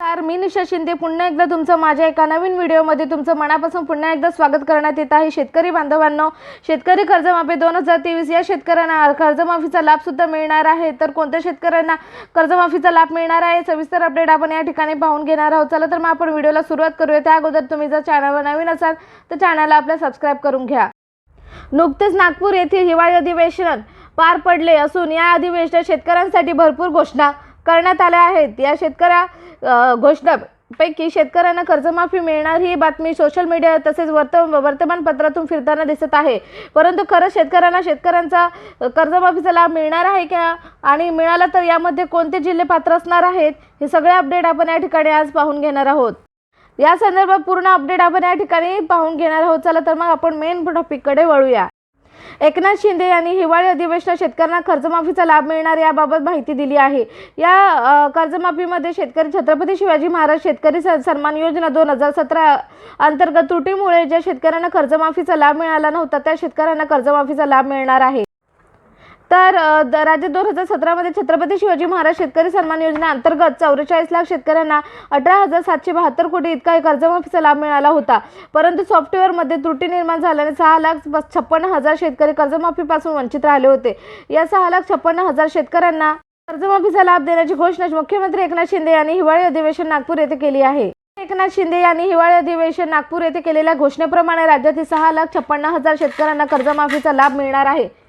नमस्कार मी निशा शिंदे. पुन्हा एकदा तुमचं माझ्या एका नवीन व्हिडिओमध्ये तुमचं मनापासून पुन्हा एकदा स्वागत करण्यात येत आहे. शेतकरी बांधवांनो शेतकरी कर्जमाफी दोन हजार तेवीस या शेतकऱ्यांना कर्जमाफीचा लाभसुद्धा मिळणार आहे. तर कोणत्या शेतकऱ्यांना कर्जमाफीचा लाभ मिळणार आहे? सविस्तर अपडेट आपण या ठिकाणी पाहून घेणार आहोत. चला तर मग आपण व्हिडिओला सुरुवात करूया. त्या अगोदर तुम्ही जर चॅनलवर नवीन असाल तर चॅनलला आपल्या सबस्क्राईब करून घ्या. नुकतेच नागपूर येथील हिवाळी अधिवेशन पार पडले असून या अधिवेशनात शेतकऱ्यांसाठी भरपूर घोषणा करण्यात आल्या आहेत. या शेतकऱ्या घोषणा पैकी शेतकऱ्यांना कर्जमाफी मिळणार ही बातमी सोशल मीडिया तसेच वर्त वर्तमानपत्रातून फिरताना दिसत आहे. परंतु खरंच शेतकऱ्यांना शेतकऱ्यांचा कर्जमाफीचा लाभ मिळणार आहे का? आणि मिळाला तर यामध्ये कोणते जिल्हे पात्र असणार आहेत? हे सगळे अपडेट आपण या ठिकाणी आज पाहून घेणार आहोत. या संदर्भात पूर्ण अपडेट आपण या ठिकाणी पाहून घेणार आहोत. चला तर मग आपण मेन टॉपिककडे वळूया. एकनाथ शिंदे यांनी हिवाळी अधिवेशनात शेतकऱ्यांना कर्जमाफीचा लाभ मिळणार याबाबत माहिती दिली आहे. या कर्जमाफीमध्ये शेतकरी छत्रपती शिवाजी महाराज शेतकरी स- सन्मान योजना दोन हजार सतरा अंतर्गत त्रुटीमुळे ज्या शेतकऱ्यांना कर्जमाफीचा लाभ मिळाला नव्हता त्या शेतकऱ्यांना कर्जमाफीचा लाभ मिळणार आहे. तर द- राज्यात दोन हजार सतरामध्ये छत्रपती शिवाजी महाराज शेतकरी सन्मान योजना अंतर्गत चौवेचाळीस लाख शेतकऱ्यांना अठरा हजार सातशे बहात्तर कोटी इतका कर्जमाफीचा लाभ मिळाला होता. परंतु सॉफ्टवेअरमध्ये त्रुटी निर्माण झाल्याने सहा लाख छप्पन्न हजार शेतकरी कर्जमाफीपासून वंचित राहिले होते. या सहा लाख छप्पन्न हजार शेतकऱ्यांना कर्जमाफीचा लाभ देण्याची घोषणा मुख्यमंत्री एकनाथ शिंदे यांनी हिवाळी अधिवेशन नागपूर येथे केली आहे. एकनाथ शिंदे यांनी हिवाळी अधिवेशन नागपूर येथे केलेल्या घोषणेप्रमाणे राज्यातील सहा लाख छप्पन्न हजार शेतकऱ्यांना कर्जमाफीचा लाभ मिळणार आहे.